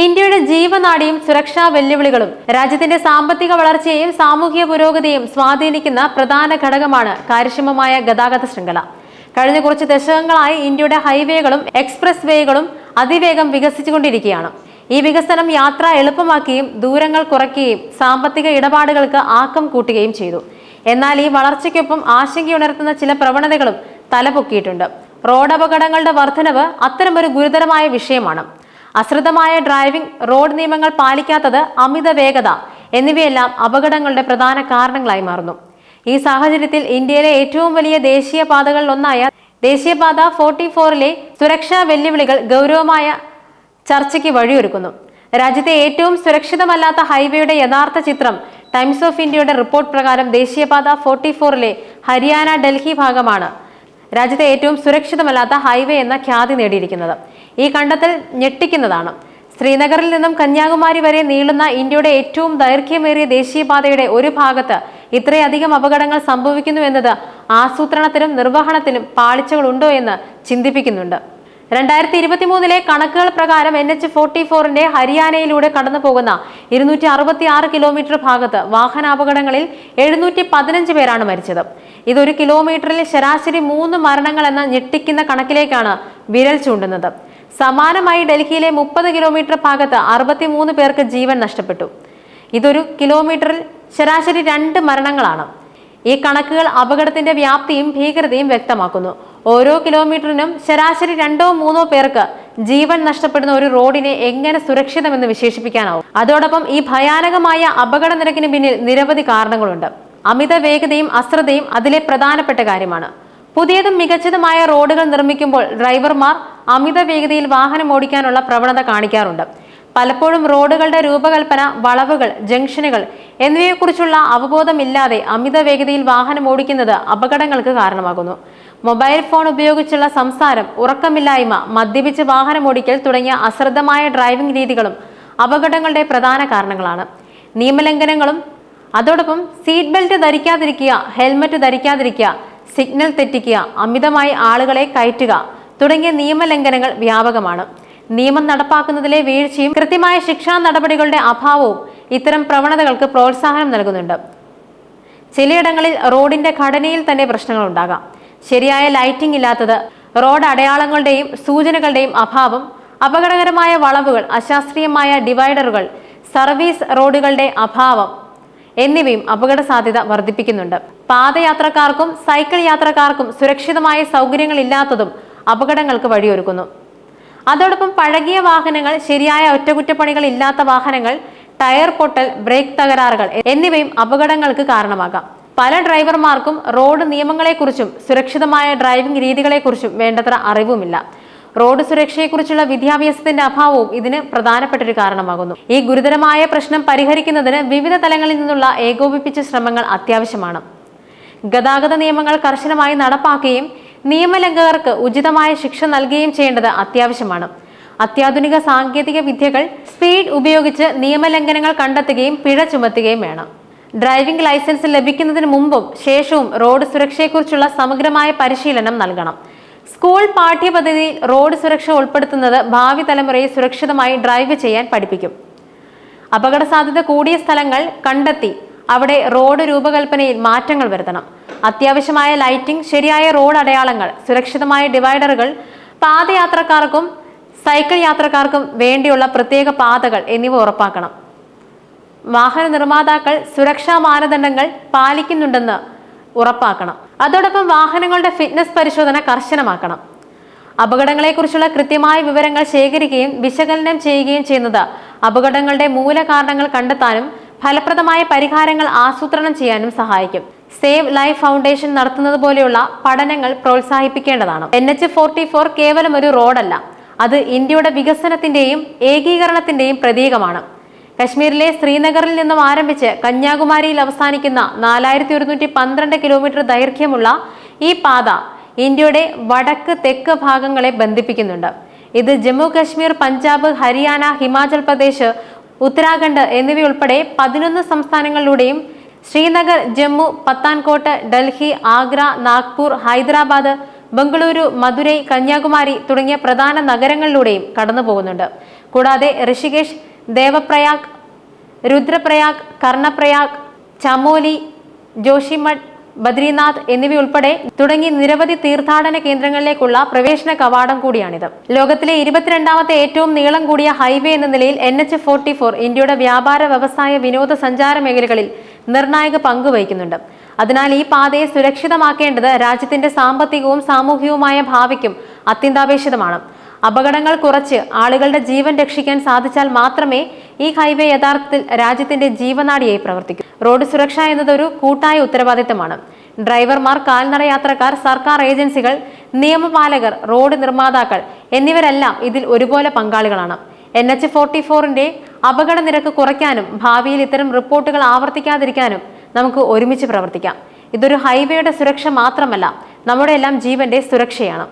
ഇന്ത്യയുടെ ജീവനാടിയും സുരക്ഷാ വെല്ലുവിളികളും രാജ്യത്തിന്റെ സാമ്പത്തിക വളർച്ചയെയും സാമൂഹിക പുരോഗതിയും സ്വാധീനിക്കുന്ന പ്രധാന ഘടകമാണ് കാര്യക്ഷമമായ ഗതാഗത ശൃംഖല. കഴിഞ്ഞ കുറച്ച് ദശകങ്ങളായി ഇന്ത്യയുടെ ഹൈവേകളും എക്സ്പ്രസ് വേകളും അതിവേഗം വികസിച്ചുകൊണ്ടിരിക്കുകയാണ്. ഈ വികസനം യാത്ര എളുപ്പമാക്കുകയും ദൂരങ്ങൾ കുറയ്ക്കുകയും സാമ്പത്തിക ഇടപാടുകൾക്ക് ആക്കം കൂട്ടുകയും ചെയ്തു. എന്നാൽ ഈ വളർച്ചയ്ക്കൊപ്പം ആശങ്കയുണർത്തുന്ന ചില പ്രവണതകളും തലപൊക്കിയിട്ടുണ്ട്. റോഡ് അപകടങ്ങളുടെ വർധനവ് അത്തരമൊരു ഗുരുതരമായ വിഷയമാണ്. അശ്രദ്ധമായ ഡ്രൈവിംഗ് റോഡ് നിയമങ്ങൾ പാലിക്കാത്തത് അമിത വേഗത എന്നിവയെല്ലാം അപകടങ്ങളുടെ പ്രധാന കാരണങ്ങളായി മാറുന്നു. ഈ സാഹചര്യത്തിൽ ഇന്ത്യയിലെ ഏറ്റവും വലിയ ദേശീയ പാതകളിലൊന്നായ ദേശീയപാത ഫോർട്ടി ഫോറിലെ സുരക്ഷാ വെല്ലുവിളികൾ ഗൗരവമായ ചർച്ചയ്ക്ക് വഴിയൊരുക്കുന്നു. രാജ്യത്തെ ഏറ്റവും സുരക്ഷിതമല്ലാത്ത ഹൈവേയുടെ യഥാർത്ഥ ചിത്രം ടൈംസ് ഓഫ് ഇന്ത്യയുടെ റിപ്പോർട്ട് പ്രകാരം ദേശീയപാത ഫോർട്ടി ഫോറിലെ ഹരിയാന ഡൽഹി ഭാഗമാണ്. രാജ്യത്തെ ഏറ്റവും സുരക്ഷിതമല്ലാത്ത ഹൈവേ എന്ന ഖ്യാതി നേടിയിരിക്കുന്നത്. ഈ കണ്ടെത്തൽ ഞെട്ടിക്കുന്നതാണ്. ശ്രീനഗറിൽ നിന്നും കന്യാകുമാരി വരെ നീളുന്ന ഇന്ത്യയുടെ ഏറ്റവും ദൈർഘ്യമേറിയ ദേശീയപാതയുടെ ഒരു ഭാഗത്ത് ഇത്രയധികം അപകടങ്ങൾ സംഭവിക്കുന്നു എന്നത് ആസൂത്രണത്തിനും നിർവഹണത്തിനും പാളിച്ചകളുണ്ടോ എന്ന് ചിന്തിപ്പിക്കുന്നുണ്ട്. രണ്ടായിരത്തി ഇരുപത്തി മൂന്നിലെ കണക്കുകൾ പ്രകാരം എൻ എച്ച് ഫോർട്ടി ഫോറിന്റെ ഹരിയാനയിലൂടെ കടന്നു പോകുന്ന ഇരുന്നൂറ്റി അറുപത്തി ആറ് കിലോമീറ്റർ ഭാഗത്ത് വാഹനാപകടങ്ങളിൽ എഴുന്നൂറ്റി പതിനഞ്ച് പേരാണ് മരിച്ചത്. ഇതൊരു കിലോമീറ്ററിൽ ശരാശരി മൂന്ന് മരണങ്ങൾ എന്ന ഞെട്ടിക്കുന്ന കണക്കിലേക്കാണ് വിരൽ ചൂണ്ടുന്നത്. സമാനമായി ഡൽഹിയിലെ മുപ്പത് കിലോമീറ്റർ ഭാഗത്ത് അറുപത്തിമൂന്ന് പേർക്ക് ജീവൻ നഷ്ടപ്പെട്ടു. ഇതൊരു കിലോമീറ്ററിൽ ശരാശരി രണ്ട് മരണങ്ങളാണ്. ഈ കണക്കുകൾ അപകടത്തിന്റെ വ്യാപ്തിയും ഭീകരതയും വ്യക്തമാക്കുന്നു. ഓരോ കിലോമീറ്ററിനും ശരാശരി രണ്ടോ മൂന്നോ പേർക്ക് ജീവൻ നഷ്ടപ്പെടുന്ന ഒരു റോഡിനെ എങ്ങനെ സുരക്ഷിതമെന്ന് വിശേഷിപ്പിക്കാനാവും? അതോടൊപ്പം ഈ ഭയാനകമായ അപകട നിരക്കിന് പിന്നിൽ നിരവധി കാരണങ്ങളുണ്ട്. അമിത വേഗതയും അശ്രദ്ധയും അതിലെ പ്രധാനപ്പെട്ട കാര്യമാണ്. പുതിയതും മികച്ചതുമായ റോഡുകൾ നിർമ്മിക്കുമ്പോൾ ഡ്രൈവർമാർ അമിത വേഗതയിൽ വാഹനം ഓടിക്കാനുള്ള പ്രവണത കാണിക്കാറുണ്ട്. പലപ്പോഴും റോഡുകളുടെ രൂപകൽപ്പന വളവുകൾ ജംഗ്ഷനുകൾ എന്നിവയെക്കുറിച്ചുള്ള അവബോധമില്ലാതെ അമിത വേഗതയിൽ വാഹനം ഓടിക്കുന്നത് അപകടങ്ങൾക്ക് കാരണമാകുന്നു. മൊബൈൽ ഫോൺ ഉപയോഗിച്ചുള്ള സംസാരം ഉറക്കമില്ലായ്മ മദ്യപിച്ച് വാഹനം ഓടിക്കൽ തുടങ്ങിയ അശ്രദ്ധമായ ഡ്രൈവിംഗ് രീതികളും അപകടങ്ങളുടെ പ്രധാന കാരണങ്ങളാണ്. നിയമലംഘനങ്ങളും അതോടൊപ്പം സീറ്റ് ബെൽറ്റ് ധരിക്കാതിരിക്കുക ഹെൽമറ്റ് ധരിക്കാതിരിക്കുക സിഗ്നൽ തെറ്റിക്കുക അമിതമായി ആളുകളെ കയറ്റുക തുടങ്ങിയ നിയമലംഘനങ്ങൾ വ്യാപകമാണ്. നിയമം നടപ്പാക്കുന്നതിലെ വീഴ്ചയും കൃത്യമായ ശിക്ഷാ നടപടികളുടെ അഭാവവും ഇത്തരം പ്രവണതകൾക്ക് പ്രോത്സാഹനം നൽകുന്നുണ്ട്. ചിലയിടങ്ങളിൽ റോഡിന്റെ ഘടനയിൽ തന്നെ പ്രശ്നങ്ങൾ ഉണ്ടാകാം ശരിയായ ലൈറ്റിംഗ് ഇല്ലാത്തത് റോഡ് അടയാളങ്ങളുടെയും സൂചനകളുടെയും അഭാവം അപകടകരമായ വളവുകൾ അശാസ്ത്രീയമായ ഡിവൈഡറുകൾ സർവീസ് റോഡുകളുടെ അഭാവം എന്നിവയും അപകട സാധ്യത വർദ്ധിപ്പിക്കുന്നുണ്ട്. പാദയാത്രക്കാർക്കും സൈക്കിൾ യാത്രക്കാർക്കും സുരക്ഷിതമായ സൗകര്യങ്ങൾ ഇല്ലാത്തതും അപകടങ്ങൾക്ക് വഴിയൊരുക്കുന്നു. അതോടൊപ്പം പഴകിയ വാഹനങ്ങൾ ശരിയായ ഒറ്റകുറ്റപ്പണികൾ ഇല്ലാത്ത വാഹനങ്ങൾ ടയർ പൊട്ടൽ ബ്രേക്ക് തകരാറുകൾ എന്നിവയും അപകടങ്ങൾക്ക് കാരണമാകാം. പല ഡ്രൈവർമാർക്കും റോഡ് നിയമങ്ങളെക്കുറിച്ചും സുരക്ഷിതമായ ഡ്രൈവിംഗ് രീതികളെക്കുറിച്ചും വേണ്ടത്ര അറിവുമില്ല. റോഡ് സുരക്ഷയെക്കുറിച്ചുള്ള വിദ്യാഭ്യാസത്തിന്റെ അഭാവവും ഇതിന് പ്രധാനപ്പെട്ടൊരു കാരണമാകുന്നു. ഈ ഗുരുതരമായ പ്രശ്നം പരിഹരിക്കുന്നതിന് വിവിധ തലങ്ങളിൽ നിന്നുള്ള ഏകോപിപ്പിച്ച ശ്രമങ്ങൾ അത്യാവശ്യമാണ്. ഗതാഗത നിയമങ്ങൾ കർശനമായി നടപ്പാക്കുകയും നിയമലംഘകർക്ക് ഉചിതമായ ശിക്ഷ നൽകുകയും ചെയ്യേണ്ടത് അത്യാവശ്യമാണ്. അത്യാധുനിക സാങ്കേതിക വിദ്യകൾ സ്പീഡ് ഉപയോഗിച്ച് നിയമലംഘനങ്ങൾ കണ്ടെത്തുകയും പിഴ ചുമത്തുകയും വേണം. ഡ്രൈവിംഗ് ലൈസൻസ് ലഭിക്കുന്നതിന് മുമ്പും ശേഷവും റോഡ് സുരക്ഷയെക്കുറിച്ചുള്ള സമഗ്രമായ പരിശീലനം നൽകണം. സ്കൂൾ പാഠ്യപദ്ധതിയിൽ റോഡ് സുരക്ഷ ഉൾപ്പെടുത്തുന്നത് ഭാവി തലമുറയെ സുരക്ഷിതമായി ഡ്രൈവ് ചെയ്യാൻ പഠിപ്പിക്കും. അപകട സാധ്യത കൂടിയ സ്ഥലങ്ങൾ കണ്ടെത്തി അവിടെ റോഡ് രൂപകൽപ്പനയിൽ മാറ്റങ്ങൾ വരുത്തണം. അത്യാവശ്യമായ ലൈറ്റിംഗ് ശരിയായ റോഡ് അടയാളങ്ങൾ സുരക്ഷിതമായ ഡിവൈഡറുകൾ പാദയാത്രക്കാർക്കും സൈക്കിൾ യാത്രക്കാർക്കും വേണ്ടിയുള്ള പ്രത്യേക പാതകൾ എന്നിവ ഉറപ്പാക്കണം. വാഹന നിർമ്മാതാക്കൾ സുരക്ഷാ മാനദണ്ഡങ്ങൾ പാലിക്കുന്നുണ്ടെന്ന് ഉറപ്പാക്കണം. അതോടൊപ്പം വാഹനങ്ങളുടെ ഫിറ്റ്നസ് പരിശോധന കർശനമാക്കണം. അപകടങ്ങളെക്കുറിച്ചുള്ള കൃത്യമായ വിവരങ്ങൾ ശേഖരിക്കുകയും വിശകലനം ചെയ്യുകയും ചെയ്യുന്നത് അപകടങ്ങളുടെ മൂലകാരണങ്ങൾ കണ്ടെത്താനും ഫലപ്രദമായ പരിഹാരങ്ങൾ ആസൂത്രണം ചെയ്യാനും സഹായിക്കും. സേവ് ലൈഫ് ഫൗണ്ടേഷൻ നടത്തുന്നത് പോലെയുള്ള പഠനങ്ങൾ പ്രോത്സാഹിപ്പിക്കേണ്ടതാണ്. എൻ എച്ച് ഫോർട്ടി ഫോർ കേവലം ഒരു റോഡല്ല. അത് ഇന്ത്യയുടെ വികസനത്തിന്റെയും ഏകീകരണത്തിന്റെയും പ്രതീകമാണ്. കശ്മീരിലെ ശ്രീനഗറിൽ നിന്നും ആരംഭിച്ച് കന്യാകുമാരിയിൽ അവസാനിക്കുന്ന നാലായിരത്തി ഒരുന്നൂറ്റി പന്ത്രണ്ട് കിലോമീറ്റർ ദൈർഘ്യമുള്ള ഈ പാത ഇന്ത്യയുടെ വടക്ക് തെക്ക് ഭാഗങ്ങളെ ബന്ധിപ്പിക്കുന്നുണ്ട്. ഇത് ജമ്മു കശ്മീർ പഞ്ചാബ് ഹരിയാന ഹിമാചൽ പ്രദേശ് ഉത്തരാഖണ്ഡ് എന്നിവയുൾപ്പെടെ പതിനൊന്ന് സംസ്ഥാനങ്ങളിലൂടെയും ശ്രീനഗർ ജമ്മു പത്താൻകോട്ട് ഡൽഹി ആഗ്ര നാഗ്പൂർ ഹൈദരാബാദ് ബംഗളൂരു മധുരൈ കന്യാകുമാരി തുടങ്ങിയ പ്രധാന നഗരങ്ങളിലൂടെയും കടന്നു പോകുന്നുണ്ട് കൂടാതെ ഋഷികേഷ് ദേവപ്രയാഗ് രുദ്രപ്രയാഗ് കർണപ്രയാഗ് ചമോലി ജോഷിമഠ് ബദ്രിനാഥ് എന്നിവയുൾപ്പെടെ തുടങ്ങി നിരവധി തീർത്ഥാടന കേന്ദ്രങ്ങളിലേക്കുള്ള പ്രവേശന കവാടം കൂടിയാണിത്. ലോകത്തിലെ ഇരുപത്തിരണ്ടാമത്തെ ഏറ്റവും നീളം കൂടിയ ഹൈവേ എന്ന നിലയിൽ എൻ എച്ച് ഫോർട്ടി ഫോർ ഇന്ത്യയുടെ വ്യാപാര വ്യവസായ വിനോദസഞ്ചാര മേഖലകളിൽ നിർണായക പങ്ക് വഹിക്കുന്നുണ്ട്. അതിനാൽ ഈ പാതയെ സുരക്ഷിതമാക്കേണ്ടത് രാജ്യത്തിന്റെ സാമ്പത്തികവും സാമൂഹികവുമായ ഭാവിക്കും അത്യന്താപേക്ഷിതമാണ്. അപകടങ്ങൾ കുറച്ച് ആളുകളുടെ ജീവൻ രക്ഷിക്കാൻ സാധിച്ചാൽ മാത്രമേ ഈ ഹൈവേ യഥാർത്ഥത്തിൽ രാജ്യത്തിന്റെ ജീവനാടിയായി പ്രവർത്തിക്കൂ. റോഡ് സുരക്ഷ എന്നതൊരു കൂട്ടായ ഉത്തരവാദിത്തമാണ്. ഡ്രൈവർമാർ കാൽനട യാത്രക്കാർ സർക്കാർ ഏജൻസികൾ നിയമപാലകർ റോഡ് നിർമ്മാതാക്കൾ എന്നിവരെല്ലാം ഇതിൽ ഒരുപോലെ പങ്കാളികളാണ്. എൻ എച്ച് ഫോർട്ടി ഫോറിന്റെ അപകട നിരക്ക് കുറയ്ക്കാനും ഭാവിയിൽ ഇത്തരം റിപ്പോർട്ടുകൾ ആവർത്തിക്കാതിരിക്കാനും നമുക്ക് ഒരുമിച്ച് പ്രവർത്തിക്കാം. ഇതൊരു ഹൈവേയുടെ സുരക്ഷ മാത്രമല്ല നമ്മുടെ എല്ലാം ജീവന്റെ സുരക്ഷയാണ്.